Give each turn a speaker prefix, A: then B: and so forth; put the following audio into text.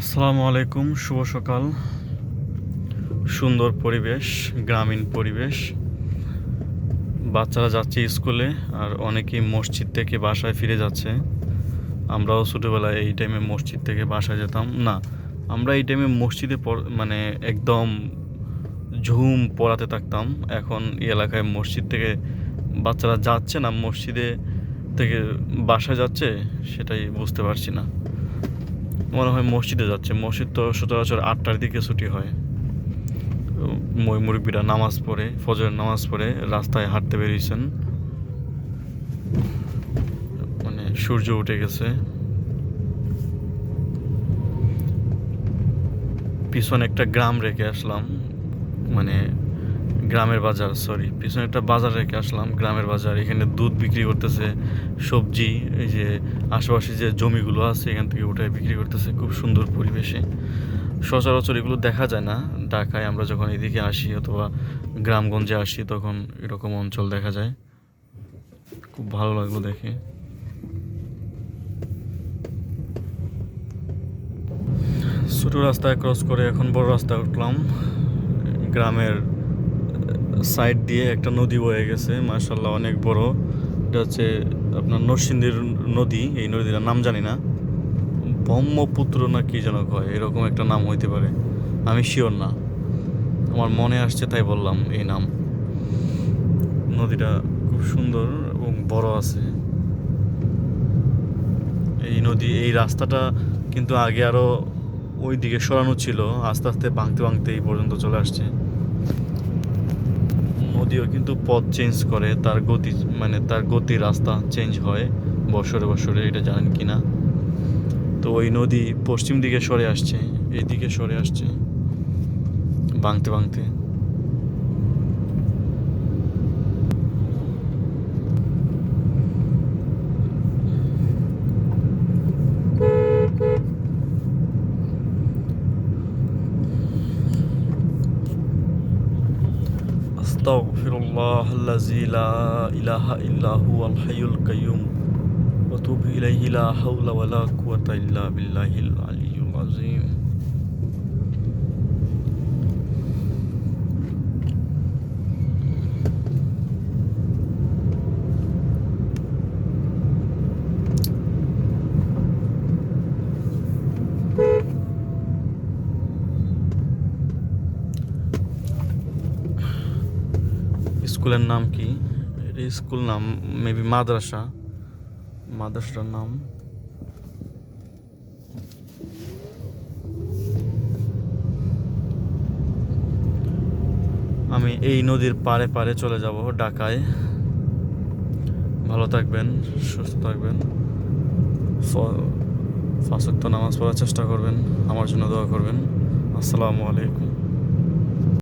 A: আসসালামু আলাইকুম, শুভ সকাল। সুন্দর পরিবেশ, গ্রামীণ পরিবেশ। বাচ্চারা যাচ্ছে স্কুলে আর অনেকেই মসজিদ থেকে বাসায় ফিরে যাচ্ছে। আমরাও ছোটোবেলায় এই টাইমে মসজিদ থেকে বাসায় যেতাম। না, আমরা এই টাইমে মসজিদে মানে একদম ঝুম পড়াতে থাকতাম। এখন এই এলাকায় মসজিদ থেকে বাচ্চারা যাচ্ছে না, মসজিদে থেকে বাসায় যাচ্ছে, সেটাই বুঝতে পারছি না। মনে হয় মসজিদে যাচ্ছে। মসজিদ তো সচরাচর আটটার দিকে ছুটি হয়। মই মুরব্বীরা নামাজ পড়ে, ফজরের নামাজ পড়ে, রাস্তায় হাঁটতে বেরিয়েছেন। মানে সূর্য উঠে গেছে। পিছনে একটা গ্রাম রেখে আসলাম। মানে গ্রামের বাজার সরি পিছনে একটা বাজার রেখে আসলাম, গ্রামের বাজার। এখানে দুধ বিক্রি করতেছে, সবজি, এই যে আশেপাশে যে জমিগুলো আছে, এখান থেকে উঠে বিক্রি করতেছে, খুব সুন্দর পরিবেশে। সচরাচর এগুলো দেখা যায় না, ঢাকায় আমরা যখন এদিকে আসি অথবা গ্রামগঞ্জে আসি, তখন এরকম অঞ্চল দেখা যায়। খুব ভালো লাগল দেখে। ছোটো রাস্তায় ক্রস করে এখন বড় রাস্তায় উঠলাম, গ্রামের সাইড দিয়ে একটা নদী বয়ে গেছে মার্শাল্লাহ অনেক বড়। এটা হচ্ছে আপনার নরসিংদীর নদী, এই নদীটার নাম জানি না। ব্রহ্মপুত্র না কি যেন কয়, এরকম একটা নাম হইতে পারে। আমি শিওর না। আমার মনে আসছে তাই বললাম এই নাম। নদীটা খুব সুন্দর এবং বড় আছে। এই নদী, এই রাস্তাটা কিন্তু আগে আরও ওই দিকে সরানো ছিল, আস্তে আস্তে ভাঙতে ভাঙতে এই পর্যন্ত চলে আসছে। নদীও কিন্তু পথ চেঞ্জ করে, তার গতি মানে তার গতি রাস্তা চেঞ্জ হয় বছরে বছরে, এটা জানেন কি না তো ওই নদী পশ্চিম দিকে সরে আসছে এই দিকে সরে আসছে, ভাঙতে ভাঙতে। أستغفر الله الذي لا إله إلا هو الحي القيوم وأتوب إليه. لا حول ولا قوة إلا بالله العلي العظيم. স্কুলের নাম কি? স্কুল নাম মেবি মাদ্রাসা। মাদ্রাসাটার নাম? আমি এই নদীর পারে পারে চলে যাব, ঢাকায়। ভালো থাকবেন, সুস্থ থাকবেন। ফাঁসক্ত নামাজ পড়ার চেষ্টা করবেন, আমার জন্য দোয়া করবেন। আসসালামু আলাইকুম।